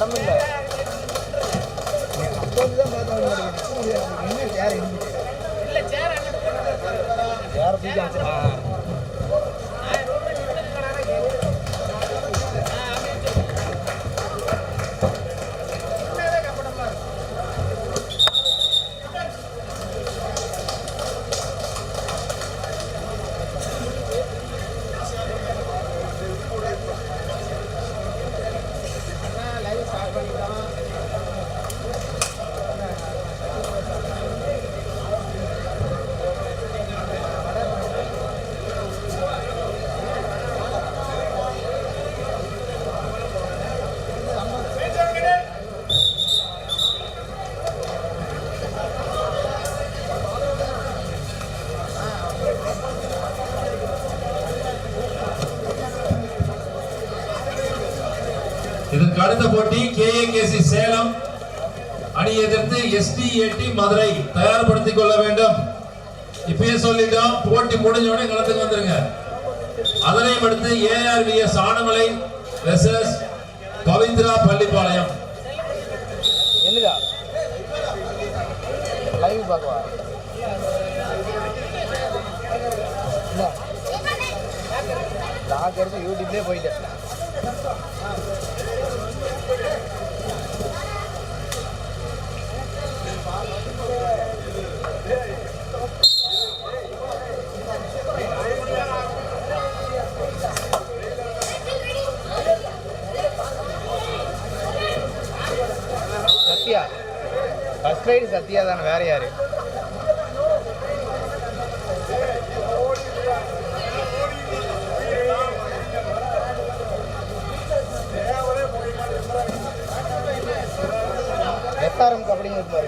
இடம் இல்லை சேர் சேர் தூக்கி இதற்கு அடுத்த போட்டி கேஏகேசி சேலம் அணி எதிர்த்து எஸ்டிஏடி மதுரை. தயார்படுத்திக் கொள்ள வேண்டும். இப்பயே சொல்லிட்டோம் போட்டி முடிஞ்ச உடனே களத்துக்கு வந்துருங்க. அதனையும் அடுத்து ARVS Anamalai versus Pavithra Pallipalayam. Live பார்க்கவா? இல்ல. எடுத்து யூடியூப்லேயே போயிட்டேன். சத்யா ஃபர்ஸ்ட் ரைடு சத்யா தானே வேற யாரு எஸ்ஆர்எம் கபடின்னு பாரு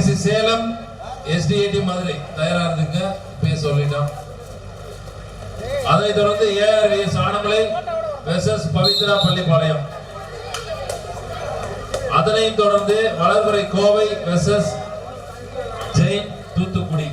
கேஏகேசி சேலம் எஸ்டிஏடி மதுரை தயாரா இருந்துங்க இப்பயே சொல்லிட்டோம். அதை தொடர்ந்து ஏஆர்விஎஸ் ஆனமலை வெசஸ் பவித்ரா பள்ளிப்பாளையம் அதனையும் தொடர்ந்து வளர்முறை கோவை வெசஸ் ஜெயின் தூத்துக்குடி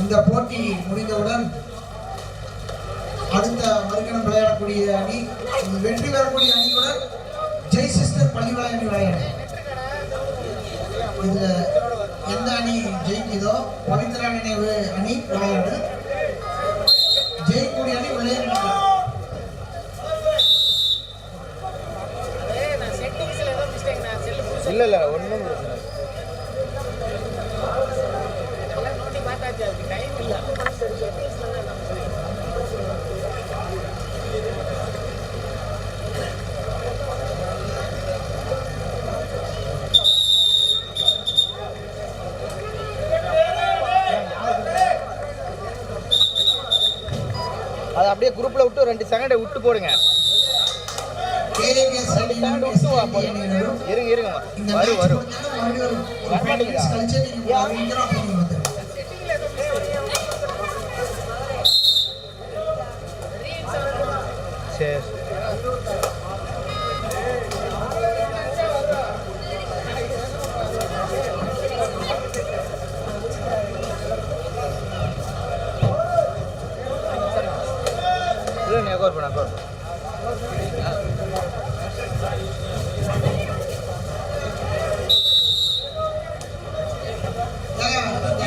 இந்த போட்டி முடிந்தவுடன் அடுத்த மறுகணம் விளையாடக்கூடிய அணி வெற்றி பெறக்கூடிய அணியுடன் ஜெய் சிஸ்டர் பள்ளிவாய் அணி விளையாடும் இதுல எந்த அணி ஜெயிக்குதோ பவித்ரா நினைவு அணி விளையாடு உள்ளே நிற்கும். இல்ல இல்ல ஒன்றும் அதை அப்படியே குரூப்பில் விட்டு ரெண்டு செகண்டை விட்டு போடுங்க. இருங்க இருங்க வரும் வரும் சரி. இல்லை நீ அக்கௌண்ட் பண்ண அக்கௌண்ட்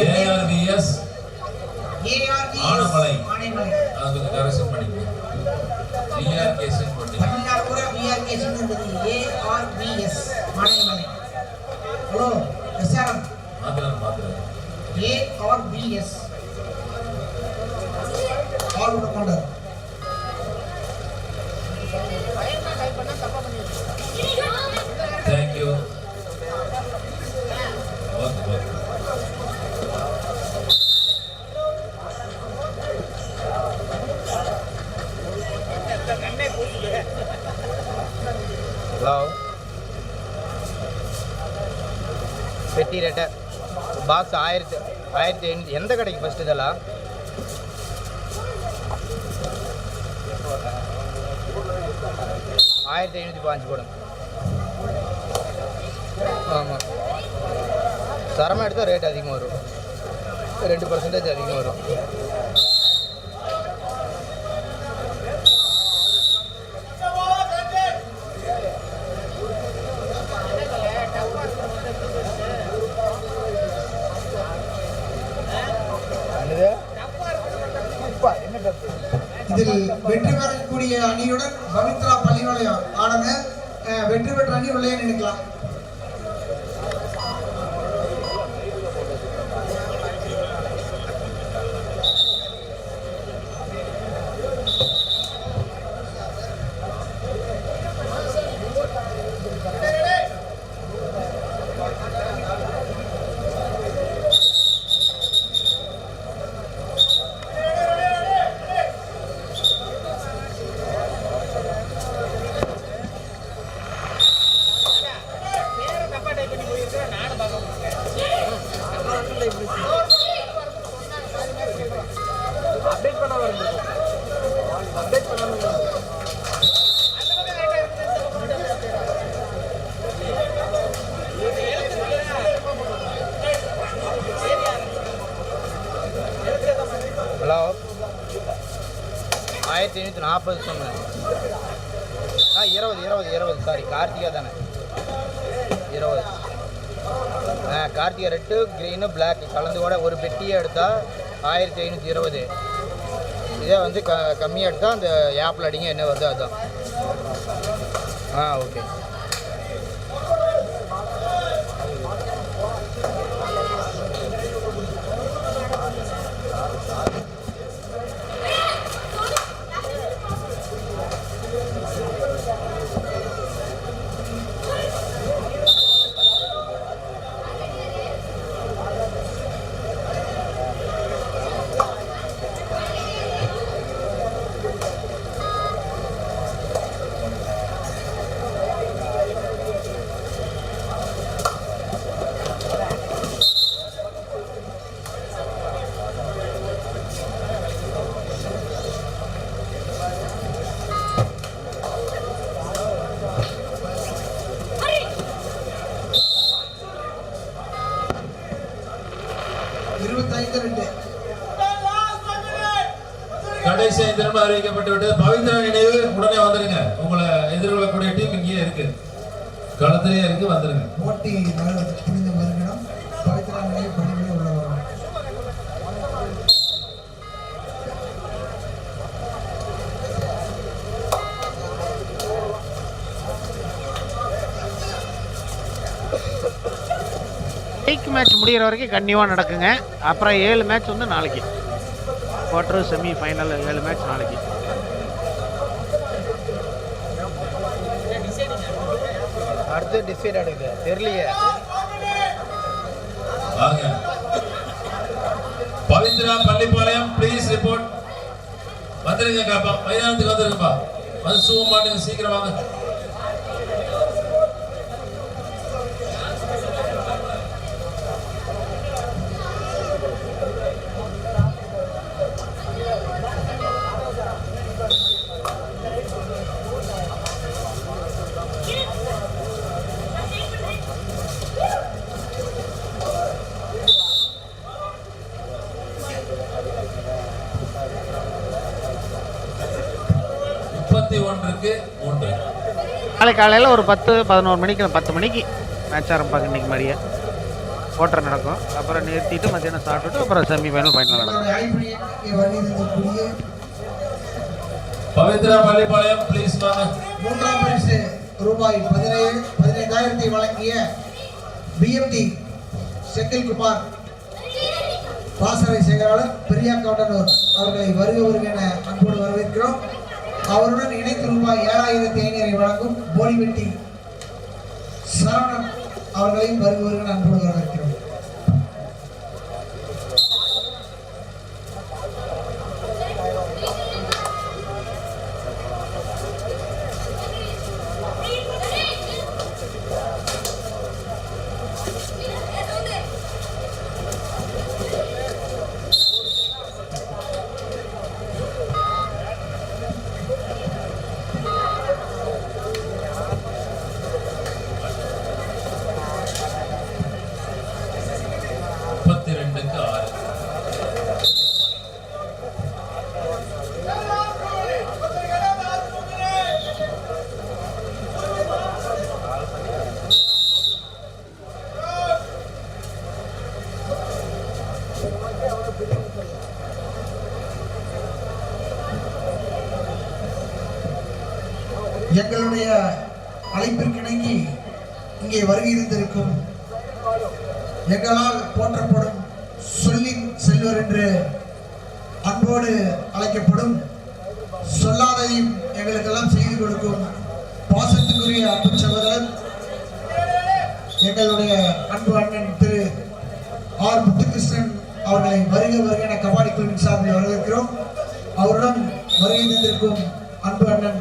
ஏஆர்விஎஸ் ஆனமலை. ஆனைமலை. அது கொஞ்சம் கரெக்ஷன் பண்ணிக்கோங்க டிஆர்கேசன் பண்ணி தமிழ்நாடு பூரா பிஆர்கேஸ் இருந்தது ஏஆர்பிஎஸ் பாக்ஸ் ஆயிரத்தி ஆயிரத்தி ஐநூற்றி எந்த கடைக்கு ஃபஸ்ட்டு இதெல்லாம்? ஆயிரத்தி ஐநூற்றி பாஞ்சு போடுங்க ஆமாம் தரமாக எடுத்தால் ரேட் அதிகமாக வரும். ரெண்டு பர்சன்டேஜ் அதிகமாக வரும். இதில் வெற்றி பெறக்கூடிய அணியுடன் பவித்ரா பள்ளியோட ஆடுங்க அஹ், வெற்றி பெற்ற அணி உள்ளே நினைக்கலாம் ஆயிரத்தி ஐநூற்றி நாற்பது சொன்னேன். ஆ இருபது இருபது இருபது. சாரி கார்த்திகா தானே. இருபது. ஆ கார்த்திகா ரெட்டு க்ரீனு பிளாக் கலந்து கூட ஒரு பெட்டியை எடுத்தால் ஆயிரத்தி ஐநூற்றி இருபது. இதே வந்து க கம்மியாக எடுத்தால் அந்த ஆப்பில் அடிங்க என்ன வருதோ அதுதான் ஆ ஓகே இருபத்தைந்து ரெண்டு அறிவிக்கப்பட்டு விட்டது பவித்ரா நினைவு உடனே வந்துருங்க. உங்களை எதிர்கொள்ளக்கூடிய டீம் இங்கேயே இருக்கு. களத்திலேயே இருக்கு வந்துருங்க. போட்டி பவித்ரா உள்ள வரும். மேட்ச் முடிகிற வரைக்கும் கன்னியூவாக நடக்குங்க. அப்புறம் ஏழு மேட்ச் வந்து நாளைக்கு. குவார்டர் செமி ஃபைனல் ஏழு மேட்ச் நாளைக்கு. அடுத்து டிசைட் எடுக்குது தெரியலையே. வாங்க. பவித்ரா பள்ளிப்பாளையம் ப்ளீஸ் ரிப்போர்ட் வந்துருங்க காப்பா. மைதானத்துக்கு வந்துருங்கப்பா. வந்து சூவ மாட்டுங்க சீக்கிரம் வாங்க. ஒன்றுக்கு மூன்று. நாளை காலையில் ஒரு பத்து பதினோரு மணிக்கு பத்து மணிக்கு மேட்ச் ஆரம்பிப்பாங்க இன்னைக்கு மாதிரியே ஓட்டர் நடக்கும். அப்புறம் நிறுத்திட்டு மத்தியானம் சாப்பிட்டுட்டு அப்புறம் செமி ஃபைனல் ஃபைனல் நடக்கும் பவித்ரா பள்ளிப்பாளையம் ப்ளீஸ் வாங்க. மூன்றாம் பரிசு ரூபாய் பதினேழு பதினைந்தாயிரத்தை வழங்கிய பிஎம்டி செந்தில்குமார் பாசறை செயலாளர் பெரியா கவுண்டனூர் அவர்களை வருக வருக என அன்போடு வரவேற்கிறோம். அவருடன் இணைத்து ரூபாய் ஏழாயிரத்தி ஐநூறை வழங்கும் போலிவெட்டி சரவணன் அவர்களையும் வருபவர்கள் வருக என எங்களுடைய அழைப்பிற்கிணங்கி இங்கே வருகை இருந்திருக்கும் எங்களால் போற்றப்படும் சொல்லின் செல்வர் என்று அன்போடு அழைக்கப்படும் சொல்லாதையும் எங்களுக்கெல்லாம் செய்து கொடுக்கும் பாசத்துக்குரிய அன்பு சகோதரர் எங்களுடைய அன்பு அண்ணன் திரு ஆர் முத்துகிருஷ்ணன் அவர்களை வருக வருக என கபாடி குழுவின் சார்பில் வரவேற்கிறோம். அவருடன் வருகை தந்திருக்கும் அன்பு அண்ணன்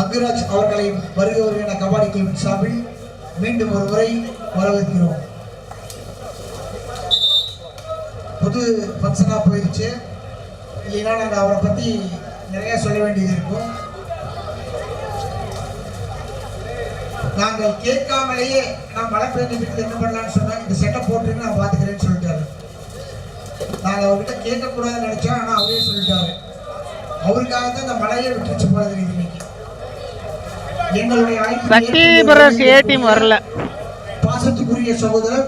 அங்குராஜ் அவர்களை வருக என கபாடி குழுவின் சார்பில் மீண்டும் ஒரு முறை வரவேற்கிறோம். புது ஃபங்க்ஷனாக போயிடுச்சு இல்லைன்னா நாங்கள் அவரை பற்றி நிறைய சொல்ல வேண்டியது இருக்கும். நாங்கள் கேட்காமலேயே நான் மழை பெய்ஞ்சிட்டு என்ன பண்ணலாம்னு சொன்னால் இந்த செட்டை போட்டுன்னு நான் பார்த்துக்கிறேன்னு சொல்லிட்டாரு. நாங்கள் அவர்கிட்ட கேட்கக்கூடாதுன்னு நினச்சோம் ஆனால் அவரே சொல்லிட்டாரு. அவருக்காக தான் இந்த மழையை விட்டுருச்சு போல சக்தி பிரஸ் ஏ டீம் வரல.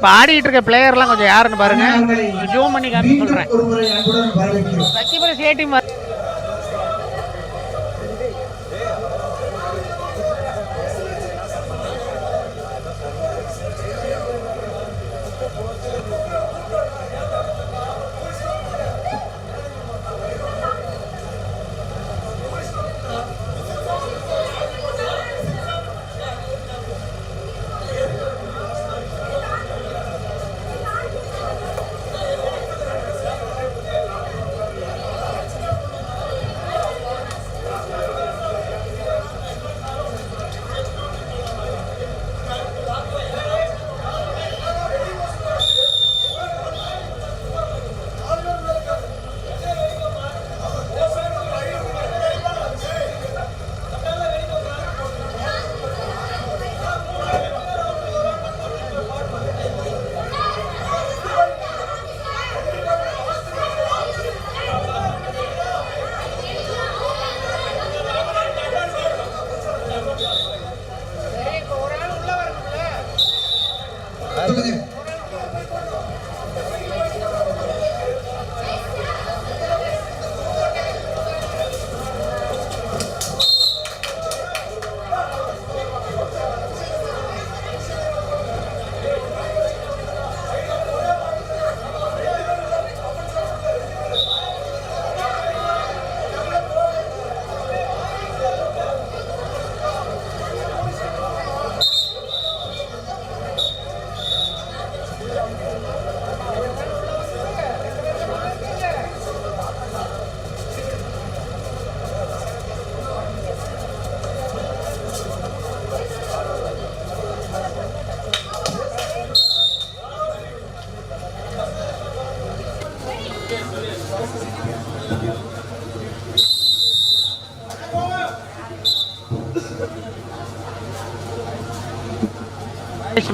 பாடிட்டு இருக்க பிளேயர்லாம் கொஞ்சம் யாருன்னு பாருங்க. ஜூம் பண்ணி மீண்டும் சொல்றேன். சக்தி பிரஸ் ஏ டீம் சொல்லுங்க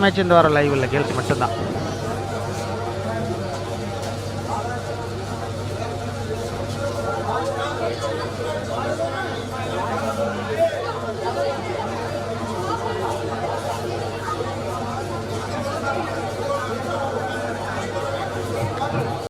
மேட்ச் இந்த வாரம் லைவ் இல்லை கேள்வி மட்டும்தான்.